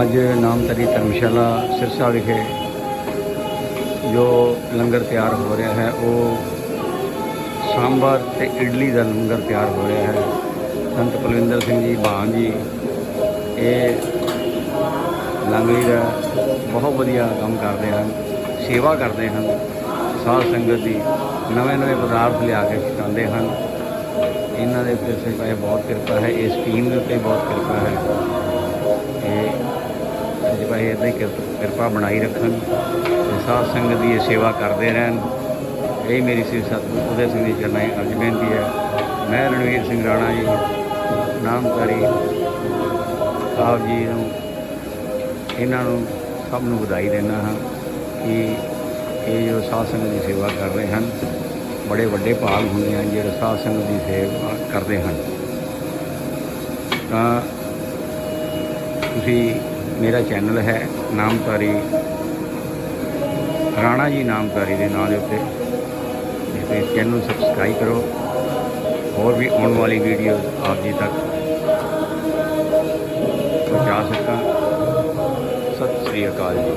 ਅੱਜ ਨਾਮਤਰੀ ਧਰਮਸ਼ਾਲਾ ਸਿਰਸਾ ਵਿਖੇ ਜੋ ਲੰਗਰ ਤਿਆਰ ਹੋ ਰਿਹਾ ਹੈ, ਉਹ ਸਾਂਬਰ ਤੇ ਇਡਲੀ ਦਾ ਲੰਗਰ ਤਿਆਰ ਹੋ ਰਿਹਾ ਹੈ। ਸੰਤ ਕੁਲਵਿੰਦਰ ਸਿੰਘ ਜੀ ਬਾਣ ਜੀ, ਇਹ ਲੰਗਰੀ ਦਾ ਬਹੁਤ ਵਧੀਆ ਕੰਮ ਕਰਦੇ ਹਨ, ਸੇਵਾ ਕਰਦੇ ਹਨ। ਸਾਧ ਸੰਗਤ ਦੀ ਨਵੇਂ ਨਵੇਂ ਪਦਾਰਥ ਲਿਆ ਕੇ ਸਿਖਾਉਂਦੇ ਹਨ। ਇਹਨਾਂ ਦੇ ਉੱਤੇ ਸੇ ਬਹੁਤ ਕਿਰਪਾ ਹੈ, ਇਸ ਟੀਮ ਦੇ ਉੱਤੇ ਬਹੁਤ ਕਿਰਪਾ ਹੈ। ਸੱਚੇ ਪਾਏ ਇਦਾਂ ਹੀ ਕਿਰਪ- ਕਿਰਪਾ ਬਣਾਈ ਰੱਖਣ ਤੇ ਸਾਧ ਸੰਗਤ ਦੀ ਇਹ ਸੇਵਾ ਕਰਦੇ ਰਹਿਣ। ਇਹ ਮੇਰੀ ਸ੍ਰੀ ਸਤਿਗੁਰੂ ਉਦੈ ਸਿੰਘ ਦੀ ਚਰਨਾਂ ਅਰਜ਼ ਬੇਨਤੀ ਹੈ। ਮੈਂ ਰਣਵੀਰ ਸਿੰਘ ਰਾਣਾ ਜੀ ਨਾਮਕਾਰੀ ਸਾਹਿਬ ਜੀ ਨੂੰ, ਇਹਨਾਂ ਨੂੰ ਸਭ ਨੂੰ ਵਧਾਈ ਦਿੰਦਾ ਹਾਂ ਕਿ ਇਹ ਜੋ ਸਾਧ ਸੰਗਤ ਦੀ ਸੇਵਾ ਕਰ ਰਹੇ ਹਨ, ਬੜੇ ਵੱਡੇ ਭਾਗ ਹੁੰਦੇ ਹਨ ਜਿਹੜੇ ਸਾਧ ਸੰਗਤ ਦੀ ਸੇਵਾ ਕਰਦੇ ਹਨ। ਤਾਂ ਤੁਸੀਂ ਮੇਰਾ ਚੈਨਲ ਹੈ ਨਾਮਧਾਰੀ ਰਾਣਾ ਜੀ ਨਾਮਧਾਰੀ ਦੇ ਨਾਂ ਦੇ ਉੱਤੇ। ਤੇ ਚੈਨਲ ਨੂੰ ਸਬਸਕ੍ਰਾਈਬ ਕਰੋ। ਹੋਰ ਵੀ ਆਉਣ ਵਾਲੀ ਵੀਡੀਓਜ਼ ਆਪ ਜੀ ਤੱਕ ਪਹੁੰਚਾ ਸਕਾਂ। ਸਤਿ ਸ੍ਰੀ ਅਕਾਲ ਜੀ।